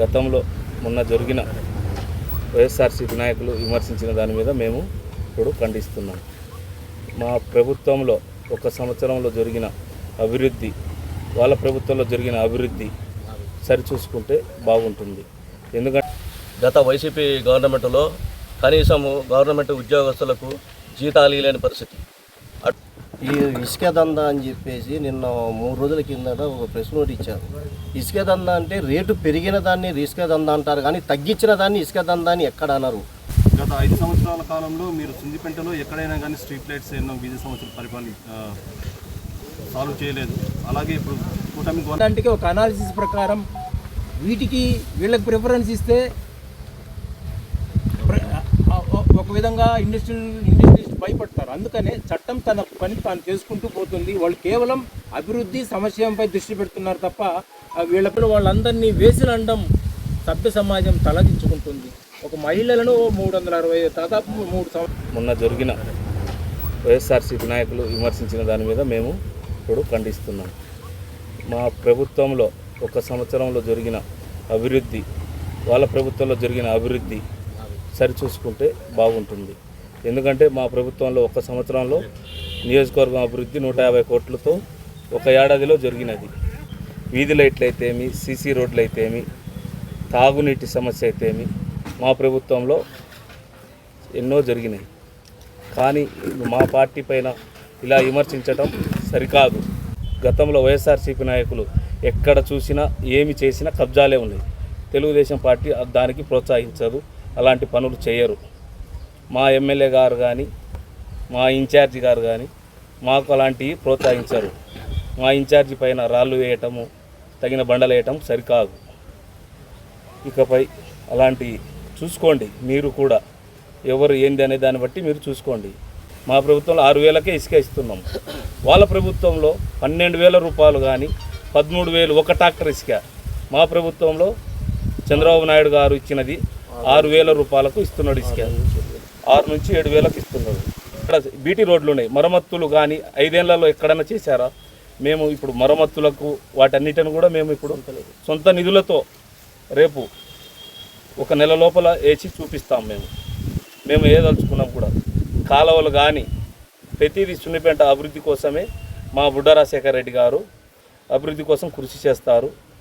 గతంలో మొన్న జరిగిన వైఎస్ఆర్సీపీ నాయకులు విమర్శించిన దాని మీద మేము ఇప్పుడు ఖండిస్తున్నాం. మా ప్రభుత్వంలో ఒక సంవత్సరంలో జరిగిన అభివృద్ధి వాళ్ళ ప్రభుత్వంలో జరిగిన అభివృద్ధి సరిచూసుకుంటే బాగుంటుంది. ఎందుకంటే గత వైసీపీ గవర్నమెంట్లో కనీసము గవర్నమెంట్ ఉద్యోగస్తులకు జీతాలు లేని పరిస్థితి. ఈ ఇసుక దందా అని చెప్పేసి నిన్న మూడు రోజుల కిందట ఒక ప్రెస్ నోట్ ఇచ్చారు. ఇసుక దందా అంటే రేటు పెరిగిన దాన్ని ఇసుక దందా అంటారు కానీ తగ్గించిన దాన్ని ఇసుక దందా అని ఎక్కడ అనరు. గత ఐదు సంవత్సరాల కాలంలో మీరు సుందిపెంటలో ఎక్కడైనా కానీ స్ట్రీట్ లైట్స్ ఎన్నో వీధి సంవత్సరాలు పరిపాలన సాల్వ్ చేయలేదు. అలాగే ఇప్పుడు కూటమి ఒక అనాలిసిస్ ప్రకారం వీటికి వీళ్ళకి ప్రిఫరెన్స్ ఇస్తే ఒక విధంగా ఇండస్ట్రియల్ ఇండస్ట్రియలిస్ట్ భయపడతారు. అందుకనే చట్టం తన పని తాను చేసుకుంటూ పోతుంది. వాళ్ళు కేవలం అభివృద్ధి సమస్యంపై దృష్టి పెడుతున్నారు తప్ప ఆ వీళ్ళపై వాళ్ళందరినీ వేసిలండం సభ్య సమాజం తలదించుకుంటుంది. ఒక మహిళలను మూడు వందల అరవై దాదాపు మూడు మొన్న జరిగిన వైఎస్ఆర్సీపీ నాయకులు విమర్శించిన దాని మీద మేము ఇప్పుడు ఖండిస్తున్నాం. మా ప్రభుత్వంలో ఒక సంవత్సరంలో జరిగిన అభివృద్ధి వాళ్ళ ప్రభుత్వంలో జరిగిన అభివృద్ధి సరిచూసుకుంటే బాగుంటుంది. ఎందుకంటే మా ప్రభుత్వంలో ఒక సంవత్సరంలో నియోజకవర్గం అభివృద్ధి నూట యాభై కోట్లతో ఒక ఏడాదిలో జరిగినది. వీధి లైట్లు అయితేమి సీసీ రోడ్లు అయితేమి తాగునీటి సమస్య అయితేమి మా ప్రభుత్వంలో ఎన్నో జరిగినాయి. కానీ మా పార్టీ పైన ఇలా విమర్శించడం సరికాదు. గతంలో వైఎస్ఆర్సీపీ నాయకులు ఎక్కడ చూసినా ఏమి చేసినా కబ్జాలే ఉన్నాయి. తెలుగుదేశం పార్టీ దానికి ప్రోత్సహించదు అలాంటి పనులు చేయరు. మా ఎమ్మెల్యే గారు కానీ మా ఇన్ఛార్జి గారు కానీ మాకు అలాంటివి ప్రోత్సహించరు. మా ఇన్ఛార్జి పైన రాళ్ళు వేయటము తగిన బండలు వేయటం సరికాదు. ఇకపై అలాంటి చూసుకోండి మీరు కూడా. ఎవరు ఏంది అనే దాన్ని బట్టి మీరు చూసుకోండి. మా ప్రభుత్వంలో ఆరు వేలకే ఇసుక ఇస్తున్నాం. వాళ్ళ ప్రభుత్వంలో పన్నెండు వేల రూపాయలు కానీ పదమూడు వేలు ఒక ట్రాక్టర్ ఇసుక. మా ప్రభుత్వంలో చంద్రబాబు నాయుడు గారు ఇచ్చినది ఆరు వేల రూపాయలకు ఇస్తున్నాడు ఇసుక. ఆరు నుంచి ఏడు వేలకు ఇస్తున్నాడు ఇక్కడ బీటీ రోడ్లు ఉన్నాయి మరమ్మతులు కానీ ఐదేళ్ళలో ఎక్కడైనా చేశారా? మేము ఇప్పుడు మరమ్మతులకు వాటన్నిటిని కూడా మేము ఇప్పుడు సొంత నిధులతో రేపు ఒక నెల లోపల వేసి చూపిస్తాం మేము. మేము ఏదలుచుకున్నాం కూడా. కాలువలు కానీ ప్రతిదీ సున్నిపేంట అభివృద్ధి కోసమే మా బుడ్డ రాజశేఖర రెడ్డి గారు అభివృద్ధి కోసం కృషి చేస్తారు.